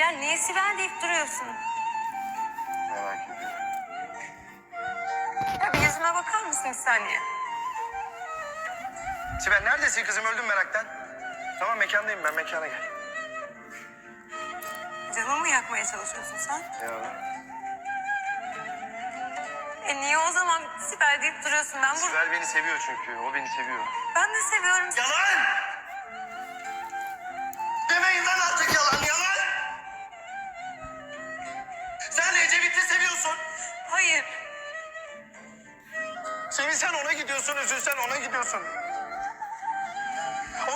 Sibel deyip duruyorsun. Merak ediyorum. Ya bir yüzüme bakar mısın bir saniye? Sibel neredesin kızım? Öldüm meraktan. Tamam mekandayım ben. Mekana gel. Canımı mı yakmaya çalışıyorsun sen? Ya. E niye o zaman Sibel deyip duruyorsun? Ben bu... Sibel beni seviyor çünkü. O beni seviyor. Ben de seviyorum. Yalan! Seviyorsun. Hayır. Sevinsen ona gidiyorsun, üzülsen ona gidiyorsun.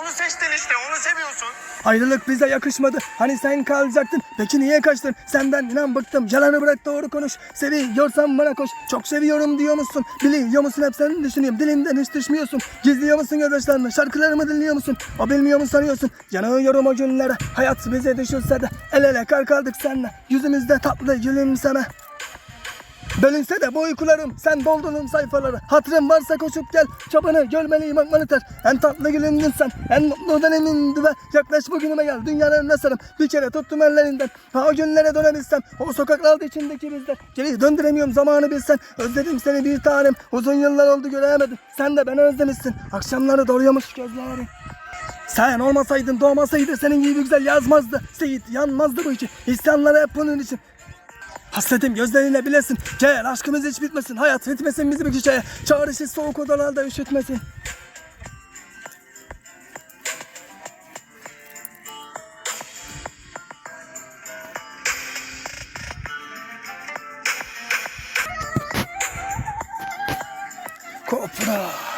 Onu seçtin işte, onu seviyorsun. Ayrılık bize yakışmadı. Hani sen kalacaktın. Peki niye kaçtın? Senden inan bıktım. Yalanı bırak doğru konuş. Seviyorsan bana koş. Çok seviyorum diyor musun? Biliyor musun hep seni düşünüyorum. Dilimden hiç düşmüyorsun. Gizliyor musun gözyaşlarını? Şarkılarımı dinliyor musun? O bilmiyor mu sanıyorsun? Yanıyorum o günlere. Hayat bize düşürse de el ele kar kaldık seninle. Yüzümüzde tatlı gülümseme. Bölünse de bu uykularım sen doldurdun sayfaları. Hatırın varsa koşup gel çabanı görmeliyim akmanı ter En tatlı gülündün sen en mutlu dönemindi ve Yaklaş bugünüme gel dünyanın nasılım Bir kere tuttum ellerinden. Ha o günlere dönebilsem O sokaklarda içindeki bizler Geri döndüremiyorum zamanı bilsen Özledim seni bir tanem. Uzun yıllar oldu göremedim Sen de beni özlemişsin. Akşamları doruyormuş gözlerin. Sen olmasaydın doğmasaydı senin gibi güzel yazmazdı. Seyit yanmazdı bu için İsyanlar hep bunun için Hasretim gözlerine bilesin. Gel aşkımız hiç bitmesin. Hayat bitmesin bizi bir köşeye. Çağrışız soğuk odalarda üşütmesin. Kopra.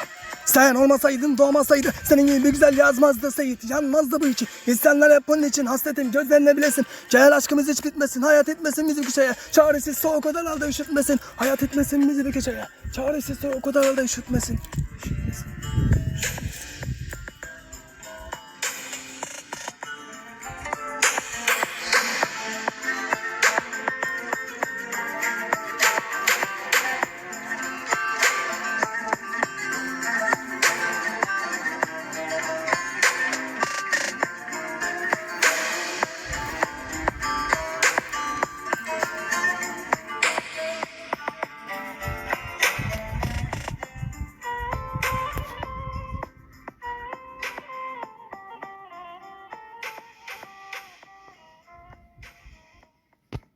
Sen olmasaydın doğmasaydı senin gibi güzel yazmazdı Seyit. Yanmazdı bu içi İnsanlar hep bunun için hasretim gözlerine bilesin. Gel aşkımız hiç bitmesin hayat etmesin bizi köşeye. Çaresiz soğuk odalarda üşütmesin Hayat etmesin bizi bir köşeye. Çaresiz soğuk odalarda üşütmesin